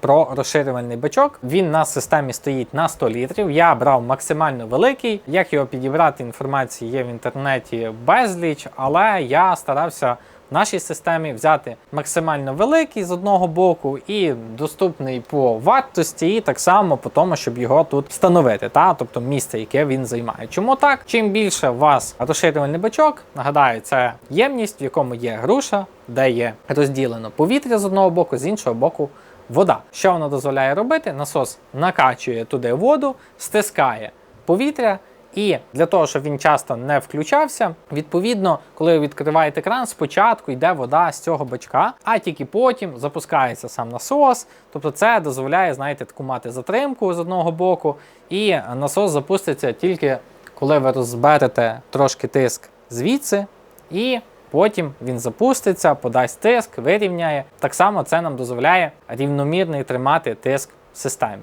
Про розширювальний бачок. Він на системі стоїть на 100 літрів. Я брав максимально великий. Як його підібрати, інформації є в інтернеті безліч, але я старався в нашій системі взяти максимально великий з одного боку і доступний по вартості, і так само по тому, щоб його тут встановити, та тобто місце, яке він займає. Чому так? Чим більше у вас розширювальний бачок, нагадаю, це ємність, в якому є груша, де є розділено повітря з одного боку, з іншого боку. Вода. Що вона дозволяє робити? Насос накачує туди воду, стискає повітря, і для того, щоб він часто не включався, відповідно, коли ви відкриваєте кран, спочатку йде вода з цього бачка, а тільки потім запускається сам насос. Тобто це дозволяє, знаєте, таку мати затримку з одного боку, і насос запуститься тільки коли ви розберете трошки тиск звідси, і потім він запуститься, подасть тиск, вирівняє. Так само це нам дозволяє рівномірний тримати тиск в системі.